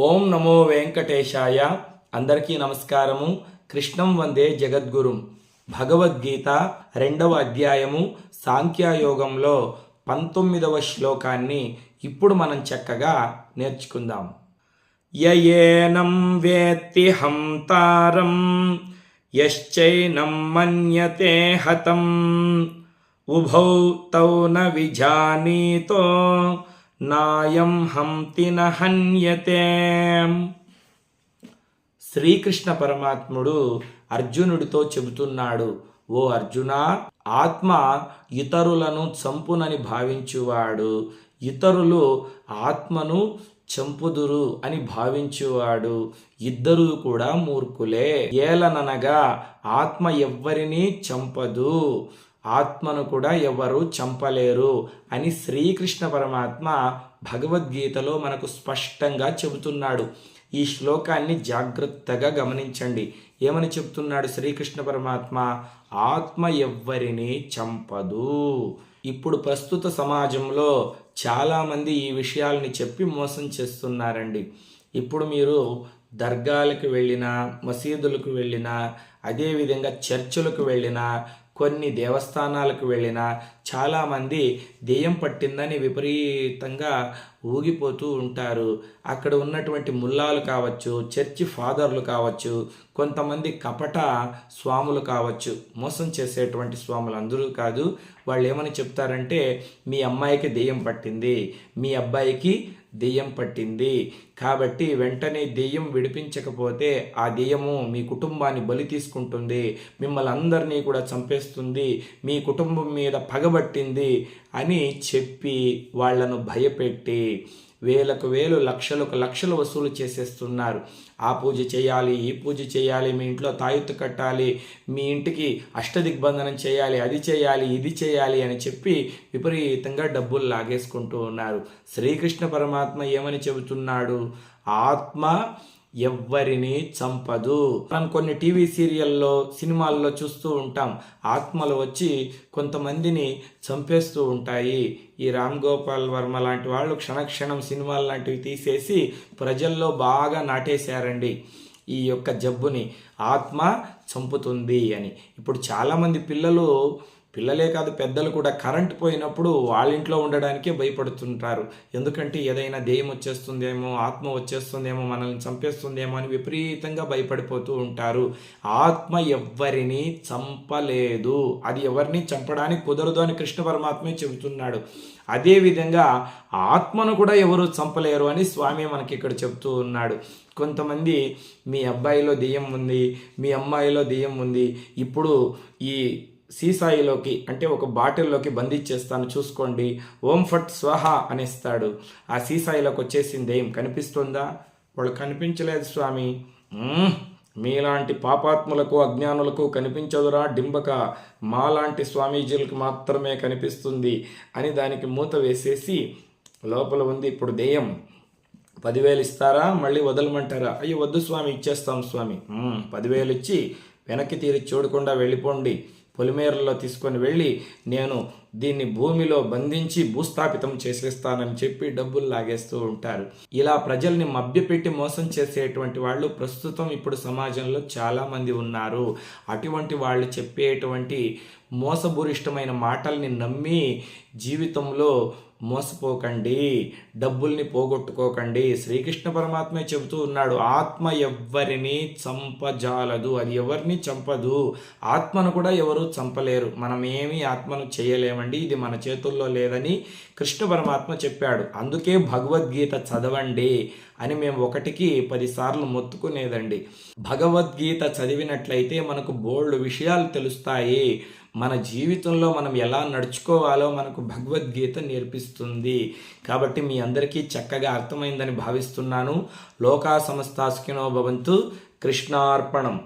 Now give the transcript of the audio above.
ఓం నమో వెంకటేశాయ. అందరికీ నమస్కారము. కృష్ణం వందే జగద్గురుం. భగవద్గీత రెండవ అధ్యాయము సాంఖ్యయోగంలో పంతొమ్మిదవ శ్లోకాన్ని ఇప్పుడు మనం చక్కగా నేర్చుకుందాం. యయేనం వేత్తి హంతారం యశ్చైనం మన్యతే హతం. ఉభౌ తౌ న విజానీతో నాయం హంతి నహన్యతే శ్రీకృష్ణ పరమాత్ముడు అర్జునుడితో చెబుతున్నాడు ఓ అర్జున ఆత్మ ఇతరులను చంపునని భావించువాడు. ఇతరులు ఆత్మను చంపుదురు అని భావించువాడు. ఇద్దరూ కూడా మూర్ఖులే. ఏలననగా ఆత్మ ఎవ్వరినీ చంపదు. ఆత్మను కూడా ఎవరు చంపలేరు అని శ్రీకృష్ణ పరమాత్మ భగవద్గీతలో మనకు స్పష్టంగా చెబుతున్నాడు. ఈ శ్లోకాన్ని జాగ్రత్తగా గమనించండి. ఏమని చెప్తున్నాడు శ్రీకృష్ణ పరమాత్మ? ఆత్మ ఎవ్వరిని చంపదు. ఇప్పుడు ప్రస్తుత సమాజంలో చాలామంది ఈ విషయాల్ని చెప్పి మోసం చేస్తున్నారండి. ఇప్పుడు మీరు దర్గాలకు వెళ్ళినా మసీదులకు వెళ్ళినా అదేవిధంగా చర్చిలకు వెళ్ళినా కొన్ని దేవస్థానాలకు వెళ్ళినా చాలామంది దెయ్యం పట్టిందని విపరీతంగా ఊగిపోతూ ఉంటారు. అక్కడ ఉన్నటువంటి ముల్లాలు కావచ్చు చర్చి ఫాదర్లు కావచ్చు కొంతమంది కపట స్వాములు కావచ్చు. మోసం చేసేటువంటి స్వాములు అందరూ కాదు. వాళ్ళు ఏమని చెప్తారంటే మీ అమ్మాయికి దెయ్యం పట్టింది. మీ అబ్బాయికి దెయ్యం పట్టింది. కాబట్టి వెంటనే దెయ్యం విడిపించకపోతే ఆ దెయ్యము మీ కుటుంబాన్ని బలి తీసుకుంటుంది. మిమ్మల్ని అందరినీ కూడా చంపేస్తుంది. మీ కుటుంబం మీద పగబట్టింది అని చెప్పి వాళ్ళను భయపెట్టి వేలకు వేలు లక్షలకు లక్షలు వసూలు చేసేస్తున్నారు. ఆ పూజ చేయాలి ఈ పూజ చేయాలి మీ ఇంట్లో తాయుత్తు కట్టాలి మీ ఇంటికి అష్టదిగ్బంధనం చేయాలి అది చేయాలి ఇది చేయాలి అని చెప్పి విపరీతంగా డబ్బులు లాగేసుకుంటూ ఉన్నారు. శ్రీకృష్ణ పరమాత్మ ఏమని చెబుతున్నాడు? ఆత్మ ఎవ్వరిని చంపదు. మనం కొన్ని టీవీ సీరియల్లో సినిమాల్లో చూస్తూ ఉంటాం. ఆత్మలు వచ్చి కొంతమందిని చంపేస్తూ ఉంటాయి. ఈ రామ్ గోపాల్ వర్మ లాంటి వాళ్ళు క్షణక్షణం సినిమాలు లాంటివి తీసేసి ప్రజల్లో బాగా నాటేశారండి ఈ యొక్క జబ్బుని. ఆత్మ చంపుతుంది అని. ఇప్పుడు చాలామంది పిల్లలు పిల్లలే కాదు పెద్దలు కూడా కరెంట్ పోయినప్పుడు వాళ్ళ ఇంట్లో ఉండడానికే భయపడుతుంటారు. ఎందుకంటే ఏదైనా దెయ్యం వచ్చేస్తుందేమో ఆత్మ వచ్చేస్తుందేమో మనల్ని చంపేస్తుందేమో అని విపరీతంగా భయపడిపోతూ ఉంటారు. ఆత్మ ఎవ్వరిని చంపలేదు. అది ఎవరిని చంపడానికి కుదరదు అని కృష్ణ పరమాత్మే చెబుతున్నాడు. అదేవిధంగా ఆత్మను కూడా ఎవరు చంపలేరు అని స్వామి మనకి ఇక్కడ చెప్తూ ఉన్నాడు. కొంతమంది మీ అబ్బాయిలో దెయ్యం ఉంది మీ అమ్మాయిలో దెయ్యం ఉంది. ఇప్పుడు ఈ సీసాయిలోకి అంటే ఒక బాటిల్లోకి బంధించేస్తాను చూసుకోండి. ఓం ఫట్ స్వహ అనేస్తాడు. ఆ సీసాయిలోకి వచ్చేసింది ఏం? కనిపిస్తుందా? వాళ్ళు కనిపించలేదు స్వామి. మీలాంటి పాపాత్ములకు అజ్ఞానులకు కనిపించదురా డింబక. మాలాంటి స్వామీజీలకు మాత్రమే కనిపిస్తుంది అని దానికి మూత వేసేసి లోపల ఉంది ఇప్పుడు దెయ్యం పదివేలు ఇస్తారా? మళ్ళీ వదలమంటారా? అయ్యో వద్దు స్వామి ఇచ్చేస్తాం స్వామి. పదివేలు ఇచ్చి వెనక్కి తీరి చూడకుండా వెళ్ళిపోండి. పొలిమేరలో తీసుకొని వెళ్ళి నేను దీన్ని భూమిలో బంధించి భూస్థాపితం చేసేస్తానని చెప్పి డబ్బులు లాగేస్తూ ఉంటారు. ఇలా ప్రజల్ని మభ్యపెట్టి మోసం చేసేటువంటి వాళ్ళు ప్రస్తుతం ఇప్పుడు సమాజంలో చాలామంది ఉన్నారు. అటువంటి వాళ్ళు చెప్పేటువంటి మోసభూరిష్టమైన మాటల్ని నమ్మి జీవితంలో మోసపోకండి డబ్బుల్ని పోగొట్టుకోకండి. శ్రీకృష్ణ పరమాత్మే చెబుతూ ఉన్నాడు ఆత్మ ఎవ్వరిని చంపజాలదు. అది ఎవరిని చంపదు? ఆత్మను కూడా ఎవరు చంపలేరు. మనం ఏమీ ఆత్మను చేయలేము. చేయలేమండి ఇది మన చేతుల్లో లేదని కృష్ణ పరమాత్మ చెప్పాడు. అందుకే భగవద్గీత చదవండి అని మేము ఒకటికి పదిసార్లు మొత్తుకునేదండి. భగవద్గీత చదివినట్లయితే మనకు బోల్డ్ విషయాలు తెలుస్తాయి. మన జీవితంలో మనం ఎలా నడుచుకోవాలో మనకు భగవద్గీత నేర్పిస్తుంది. కాబట్టి మీ అందరికీ చక్కగా అర్థమైందని భావిస్తున్నాను. లోకా సమస్తాస్కినో భవంతు కృష్ణార్పణం.